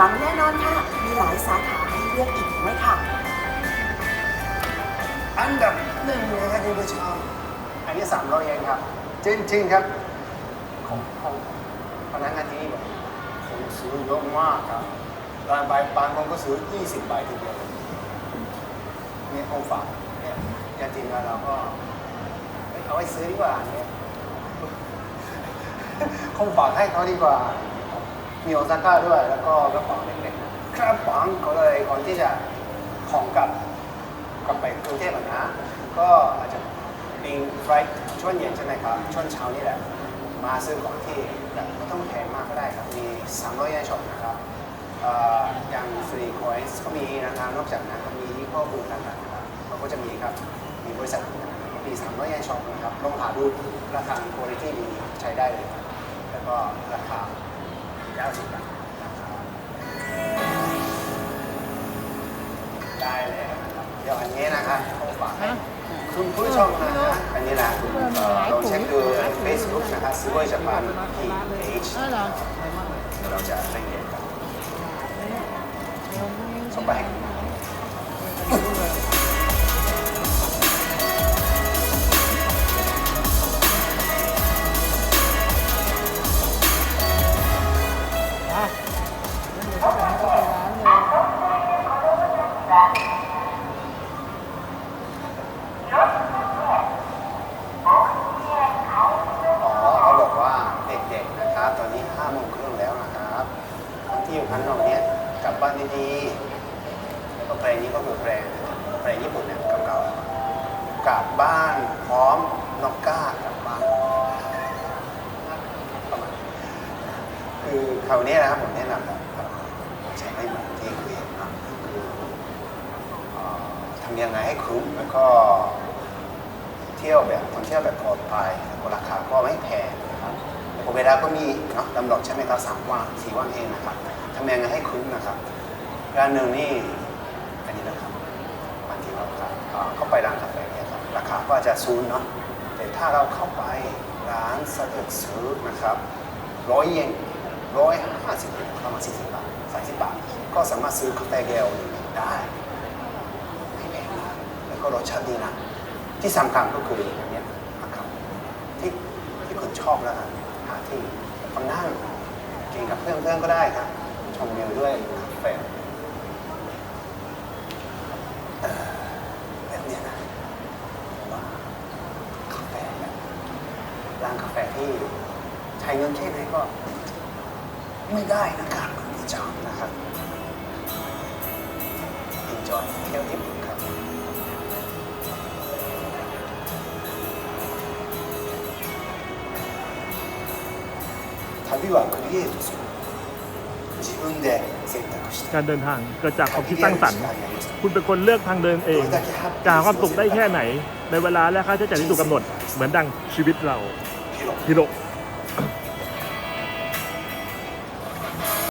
หวังแน่นอนค่ะ มีหลายสาขาให้เลือกอีกด้วยค่ะ อันดับหนึ่งเลยครับคุณผู้ชมอันนี้สามร้อยเองครับจริงๆครับ ของของพนักงานที่นี่แบบผมซื้อเยอะมากครับบางใบบางคนก็ซื้อ 20ใบทีเดียวเนี่ยเอาฝากเนี่ยจริงๆแล้วเราก็เอ้ยเอาไว้ซื้อดีกว่าเนี่ยคงฝากให้เขาดีกว่า มีโอซาก้าด้วยแล้วก็กระเป๋าเล็กๆกระเป๋าก็เลยก่อนที่จะของกลับกลับไปกรุงเทพนะ ก็อาจจะบินไฟล์ช่วงเย็นใช่ไหมครับช่วงเช้านี่แหละ มาซื้อของที่แบบไม่ต้องแพงมากก็ได้ครับ มี300เยนช็อปนะครับอย่างฟรีคอยส์ก็มีนะครับนอกจากนั้นก็มียี่ห้อบูต่างๆนะครับเราก็จะมีครับมีบริษัทต่ามี300ยนช็อปนะครับลองหาดูราคาคุณภาพดีใช้ได้เลยครับแล้วก็ราคา 90บาทนะครับได้เลยเดี๋ยวอันนี้นะครับผมฝากให้คุณผู้ชมนะฮะอันนี้นะคุณเอ่อลองเช็คดูเฟซบุ๊กนะครับซื้อไว้จากบ้านที่เพจเออเหรอเราจะเล่นเกมกันส่งไปให้ คนที่อยู่ข้างนอกเนี้ยกลับบ้านดีๆแล้วก็แปลงนี้ก็คือแปลงแปลงญี่ปุ่นเนี่ยเก่าๆกลับบ้านพร้อมนอกก้ากลับบ้านคือคราวนี้นะครับผมแนะนำแบบใช้ไม่เหมือนที่คุยนนะคือทำยังไงให้คุ้มแล้วก็เที่ยวแบบท่องเที่ยวแบบปลอดภัยราคาก็ไม่แพงนะครับแล้วก็เวลาก็มีเนาะลำดอกใช่ไหมครับสามวันสี่วันเองนะครับ ทำยังไงให้คุ้มนะครับร้านหนึ่งนี่อันนี้นะครับบางทีเราครับเข้าไปร้านกาแฟเนี่ยครับราคาก็อาจจะซูนเนาะแต่ถ้าเราเข้าไปร้านสะดวกซื้อนะครับร้อยเยนร้อยห้าสิบเยนประมาณสี่สิบบาทสามสิบบาท ก็สามารถซื้อกาแฟแก้วหนึ่งได้ไม่แพงมากแล้วก็รสชาติดีนะที่สำคัญก็คืออันเนี้ยนะครับที่ที่คุณชอบแล้วกันหาที่คนนั่งกินกับเพื่อนๆก็ได้ครับ ชมวิวด้วยกาแฟเอ่อแบบเนี้ยนะผมว่า กาแฟแบบร้านกาแฟที่ใช้เงินแค่ไหนก็ไม่ได้นะครับคุณผู้ชมนะครับ enjoy เที่ยวญี่ปุ่นครับ 旅はクリエイトする自分で選択して การเดินทางเกิดจากความคิดสร้างสรรค์ คุณเป็นคนเลือกทางเดินเองกาความสุขได้แค่ไหน ในเวลาและค่าใช้จ่ายที่ถูกกำหนด เหมือนดังชีวิตเราพิโล